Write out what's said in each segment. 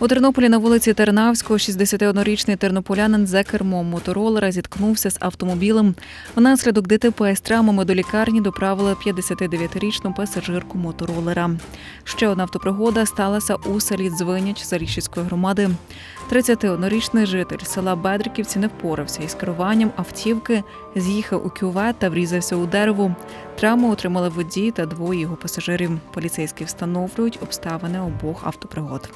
У Тернополі на вулиці Тернавського 61-річний тернополянин за кермом моторолера зіткнувся з автомобілем. Внаслідок ДТП з травмами до лікарні доправили 59-річну пасажирку моторолера. Ще одна автопригода сталася у селі Дзвиняч Зарічівської громади. 31-річний житель села Бедриківці не впорався із керуванням автівки, з'їхав у кювет та врізався у дерево. Травму отримали водій та двоє його пасажирів. Поліцейські встановлюють обставини обох автопригод.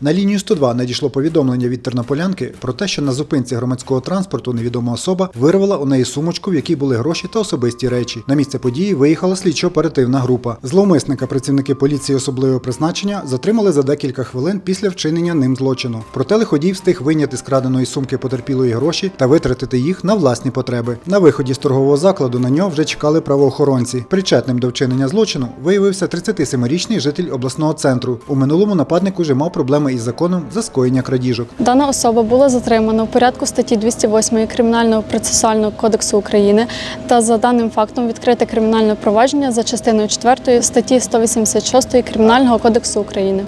На лінію 102 надійшло повідомлення від тернополянки про те, що на зупинці громадського транспорту невідома особа вирвала у неї сумочку, в якій були гроші та особисті речі. На місце події виїхала слідчо-оперативна група. Зловмисника працівники поліції особливого призначення затримали за декілька хвилин після вчинення ним злочину. Проте лиходій встиг вийняти з краденої сумки потерпілої гроші та витратити їх на власні потреби. На виході з торгового закладу на нього вже чекали правоохоронці. Причетним до вчинення злочину виявився 37-річний житель обласного центру. У минулому нападник уже мав проблеми із законом за скоєння крадіжок. Дана особа була затримана в порядку статті 208 Кримінального процесуального кодексу України та за даним фактом відкрите кримінальне провадження за частиною 4 статті 186 Кримінального кодексу України.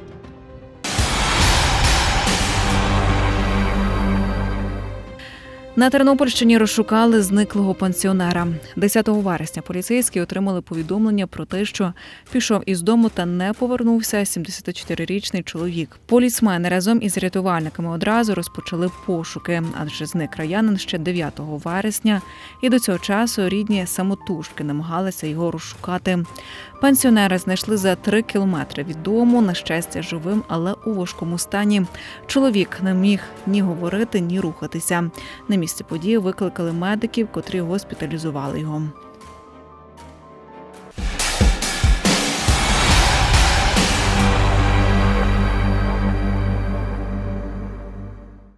На Тернопільщині розшукали зниклого пенсіонера. 10 вересня поліцейські отримали повідомлення про те, що пішов із дому та не повернувся 74-річний чоловік. Поліцмени разом із рятувальниками одразу розпочали пошуки, адже зник раянин ще 9 вересня, і до цього часу рідні самотужки намагалися його розшукати. Пенсіонера знайшли за три кілометри від дому. На щастя, живим, але у важкому стані. Чоловік не міг ні говорити, ні рухатися. На місце події викликали медиків, котрі госпіталізували його.